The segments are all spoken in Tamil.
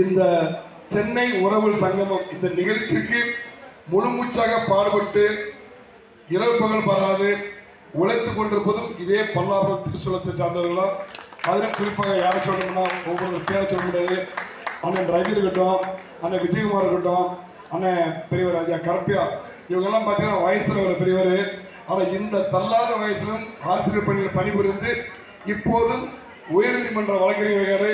இந்த சென்னை உறவுகள் சங்கமம் இந்த நிகழ்ச்சிக்கு முழுமூச்சாக பாடுபட்டு இரவு பகல் பாராது உழைத்துக் கொண்டிருப்பதும் இதே பல்லாபுரம் திருச்சூலத்தை சார்ந்தவர்களாம். அதிலும் குறிப்பாக யாரை சொல்லணும்னா ஒவ்வொரு பேரை சொல்ல முடியாது. அண்ணன் ரவி இருக்கட்டும் அண்ணன் விஜயகுமார் இருக்கட்டும் அண்ணன் பெரியவர் ஐயா கரப்பியா இவங்கெல்லாம் பார்த்தீங்கன்னா வயசுல ஒரு பெரியவர். ஆனால் இந்த தள்ளாத வயசிலும் ஆசிரியர் பணியில் பணிபுரிந்து இப்போதும் உயர்நீதிமன்ற வழக்கறிஞர்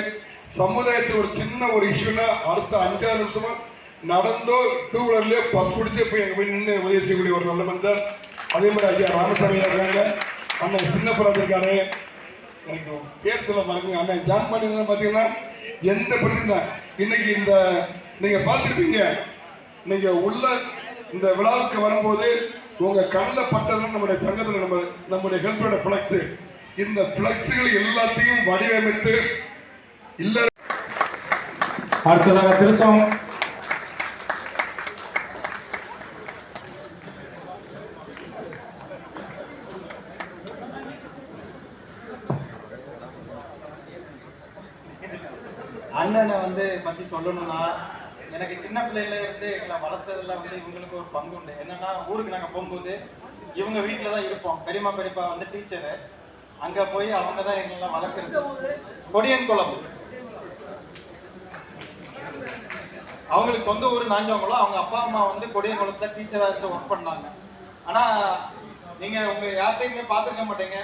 சமுதாயத்தில் ஒரு சின்ன ஒரு இஷ்யூனா அடுத்த அஞ்சாறு நிமிஷமா நடந்தோ டூ வீலர்லயோ பஸ் பிடிச்சி போய் எங்க போய் நின்று உதவி செய்யக்கூடிய ஒரு நல்ல மனிதர். அதே மாதிரி ஐயா ராமசாமி இருக்காங்க அண்ணன் சின்னப்புறம் இருக்காரு. எனக்கு பேர் மறக்குங்க அண்ணன் ஜான் பண்ணி பார்த்தீங்கன்னா எந்த பண்ணியிருந்தேன் இன்னைக்கு இந்த நீங்க பார்த்துருப்பீங்க. நீங்க உள்ள இந்த விழாவுக்கு வரும்போது உங்க கண்ணில் பட்டதுன்னு நம்முடைய சங்கத்தில் நம்ம நம்முடைய ஹெல்ப்போட பிளக்ஸ் இந்த பிளக்ஸுகள் எல்லாத்தையும் வடிவமைத்து இல்ல அடுத்ததாக திருச்சம் அண்ணனை வந்து பத்தி சொல்லணும்னா எனக்கு சின்ன பிள்ளையில இருந்து எங்களை வளர்த்ததுல வந்து இவங்களுக்கு ஒரு பங்கு உண்டு. என்னன்னா ஊருக்கு நாங்க போகும்போது இவங்க வீட்டில தான் இருப்போம். பெரியம்மா பெரியப்பா வந்து டீச்சரு அங்க போய் அவங்க தான் எங்களெல்லாம் வளர்க்குறது. கொடியன்குளம் அவங்களுக்கு சொந்த ஊர் நாஞ்சவங்களும் அவங்க அப்பா அம்மா வந்து கொடியங்குளத்தில் டீச்சராக இருந்து ஒர்க் பண்ணாங்க. ஆனா நீங்க உங்க யார்கிட்டையுமே பார்த்துருக்க மாட்டீங்க.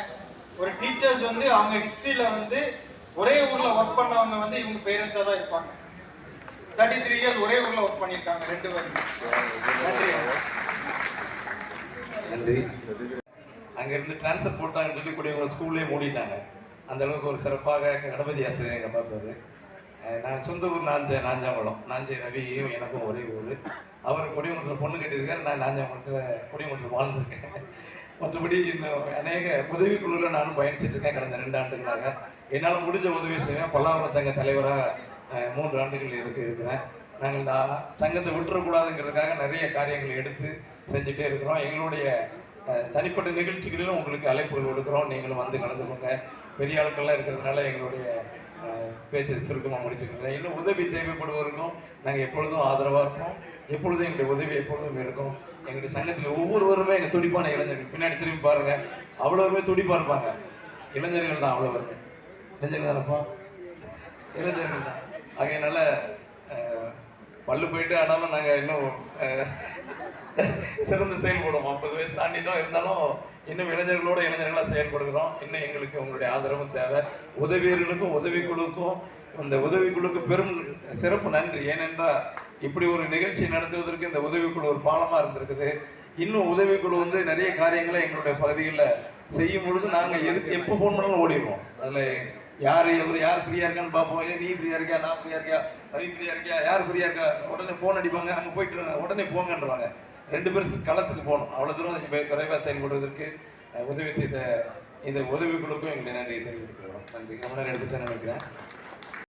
ஒரு டீச்சர்ஸ் வந்து அவங்க ஹிஸ்ட்ரியில் வந்து ஒரே ஊர்ல ஒர்க் பண்ணவங்க வந்து இவங்க பேரண்ட்ஸாக தான் இருப்பாங்க. தேர்ட்டி த்ரீ இயர்ஸ் ஒரே ஊர்ல ஒர்க் பண்ணியிருக்காங்க ரெண்டு பேரும். நன்றி. நன்றி. அங்கேருந்து டிரான்ஸ்ஃபர் போட்டாங்கன்னு சொல்லி கூடிய ஸ்கூல்லேயே மூடிட்டாங்க. அந்த அளவுக்கு ஒரு சிறப்பாக கணபதி ஆசிரியர் எங்கள் பார்ப்பாரு நான் சொந்த ஊர் நாஞ்ச நாஞ்சாங்குளம். நாஞ்சை ரவியும் எனக்கும் ஒரே ஊர். அவர் கொடிமன்றத்தில் பொண்ணு கட்டியிருக்காரு. நான் நாஞ்சாங்குளத்தில் கொடியங்குளத்தில் வாழ்ந்திருக்கேன். மற்றபடி இன்னும் அநேக உதவிக்குழுவில் நானும் பயணிச்சிட்டு இருக்கேன் கடந்த ரெண்டு ஆண்டுகளாக. என்னால் முடிஞ்ச உதவி செய்வேன். பல்லாவரம் சங்க தலைவராக மூன்று ஆண்டுகள் இருக்கு இருக்கிறேன். நாங்கள் சங்கத்தை விட்டுறக்கூடாதுங்கிறதுக்காக நிறைய காரியங்களை எடுத்து செஞ்சுட்டே இருக்கிறோம். எங்களுடைய தனிப்பட்ட நிகழ்ச்சிகளிலும் உங்களுக்கு அழைப்புகள் கொடுக்குறோம். நீங்களும் வந்து கலந்துக்கோங்க பெரிய ஆட்கள்லாம் இருக்கிறதுனால எங்களுடைய பேச்சை சுருக்கமாக முடிச்சுக்கிறேன் இன்னும் உதவி தேவைப்படுவவர்களும் நாங்கள் எப்பொழுதும் ஆதரவாக இருப்போம். எப்பொழுதும் எங்களுடைய உதவி எப்பொழுதும் இருக்கும். எங்களுடைய சங்கத்தில் ஒவ்வொருவருமே எங்கள் துடிப்பான இளைஞர்கள். பின்னாடி திரும்பி பாருங்க. அவ்வளோருமே துடிப்பாக இருப்பாங்க. இளைஞர்கள் தான் அவ்வளோ வருங்க இளைஞர்கள் இருப்போம் இளைஞர்கள் தான். ஆகையினால பல்லு போயிட்டு ஆனாலும் நாங்கள் இன்னும் சிறந்து செயல்படுவோம். முப்பது வயசு தாண்டிட்டோம். இருந்தாலும் இன்னும் இளைஞர்களோட இளைஞர்களாக செயல்படுகிறோம். இன்னும் எங்களுக்கு உங்களுடைய ஆதரவும் தேவை. உதவியர்களுக்கும் உதவிக்குழுக்கும் அந்த உதவிக்குழுக்கு பெரும் சிறப்பு நன்றி. ஏனென்றால் இப்படி ஒரு நிகழ்ச்சி நடத்துவதற்கு இந்த உதவிக்குழு ஒரு பாலமாக இருந்திருக்குது. இன்னும் உதவிக்குழு வந்து நிறைய காரியங்களை எங்களுடைய பகுதிகளில் செய்யும் பொழுது நாங்கள் எதுக்கு எப்போ ஃபோன் பண்ணாலும் ஓடிடுவோம். அதில் யார் எவர் யார் ஃப்ரீயாக இருக்கான்னு பார்ப்போம். ஏன் நீ ஃப்ரீயாக இருக்கியா நான் ஃப்ரீயாக இருக்கியா? ரவி ஃப்ரீயாக இருக்கியா? யார் ஃப்ரீயாக இருக்கா? உடனே ஃபோன் அடிப்பாங்க. அங்கே போயிட்டு உடனே போங்கன்றாங்க ரெண்டு பேரும் களத்துக்கு போகணும். அவ்வளோ தூரம் இப்ப குறைவாக செயல்படுவதற்கு உதவி செய்த இந்த உதவிகளுக்கும் எங்களை நன்றியை தெரிவித்துக்கிறோம் நன்றி. கவனம் நேரம் நினைக்கிறேன்.